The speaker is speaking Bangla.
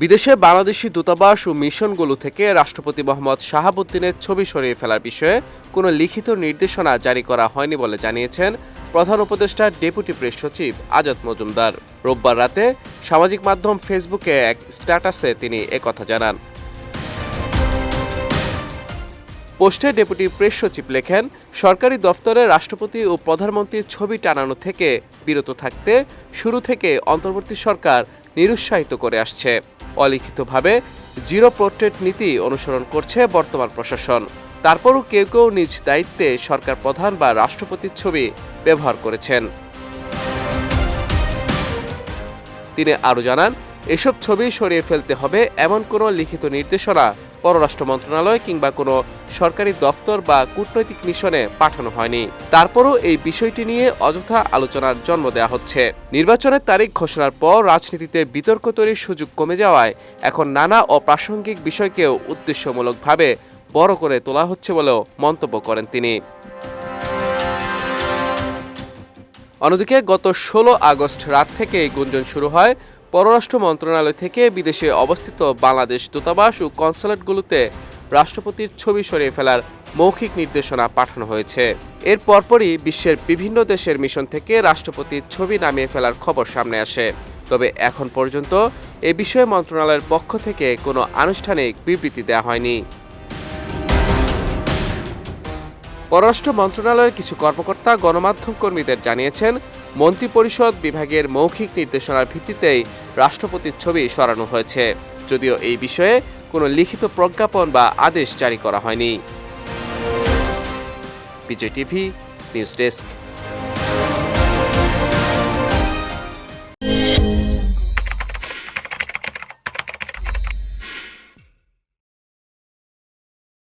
বিদেশে বাংলাদেশি দূতাবাস ও মিশনগুলো থেকে রাষ্ট্রপতি মোহাম্মদ শাহাবুদ্দিনের ছবি সরিয়ে ফেলার বিষয়ে কোনো লিখিত নির্দেশনা জারি করা হয়নি বলে জানিয়েছেন প্রধান উপদেষ্টা, ডেপুটি প্রেস সচিব আজাদ মজুমদার। রোববার রাতে সামাজিক মাধ্যম ফেসবুকে এক স্ট্যাটাসে তিনি একথা জানান। পোস্টে ডেপুটি প্রেস সচিব লেখেন, সরকারি দফতরে রাষ্ট্রপতি ও প্রধানমন্ত্রীর ছবি টানানো থেকে বিরত থাকতে শুরু থেকে অন্তর্বর্তী সরকার নিরুৎসাহিত করে আসছে। অলিখিতভাবে জিরো পোর্ট্রেট নীতি অনুসরণ করছে বর্তমান প্রশাসন। তারপরও কেউ কেউ নিজ দায়িত্বে সরকার প্রধান বা রাষ্ট্রপতির ছবি ব্যবহার করেছেন। তিনি আরও জানান, এসব ছবি সরিয়ে ফেলতে হবে এমন কোনো লিখিত নির্দেশনা পররাষ্ট্র মন্ত্রণালয় কিংবা কোনো সরকারি দফতর বা কূটনৈতিক মিশনে পাঠানো হয়নি। তারপরও এই বিষয়টি নিয়ে অযথা আলোচনার জন্ম দেওয়া হচ্ছে। নির্বাচনের তারিখ ঘোষণার পর রাজনীতিতে বিতর্ক তৈরির সুযোগ কমে যাওয়ায় এখন নানা অপ্রাসঙ্গিক বিষয়কেও উদ্দেশ্যমূলকভাবে বড় করে তোলা হচ্ছে বলেও মন্তব্য করেন তিনি। অন্যদিকে গত ষোলো আগস্ট রাত থেকে এই গুঞ্জন শুরু হয় পররাষ্ট্র মন্ত্রণালয় থেকে বিদেশে অবস্থিত বাংলাদেশ দূতাবাস ও কনসুলেটগুলোতে রাষ্ট্রপতির ছবি সরিয়ে ফেলার মৌখিক নির্দেশনা পাঠানো হয়েছে। এর পরপরই বিশ্বের বিভিন্ন দেশের মিশন থেকে রাষ্ট্রপতির ছবি নামিয়ে ফেলার খবর সামনে আসে। তবে এখন পর্যন্ত এ বিষয়ে মন্ত্রণালয়ের পক্ষ থেকে কোনো আনুষ্ঠানিক বিবৃতি দেওয়া হয়নি। পররাষ্ট্র মন্ত্রণালয়ের কিছু কর্মকর্তা গণমাধ্যম কর্মীদের জানিয়েছেন মন্ত্রিপরিষদ বিভাগের মৌখিক নির্দেশনার ভিত্তিতেই রাষ্ট্রপতির ছবি সরানো হয়েছে। যদিও এই বিষয়ে কোনো লিখিত প্রজ্ঞাপন বা আদেশ জারি করা হয়নি। Vijay TV, news desk.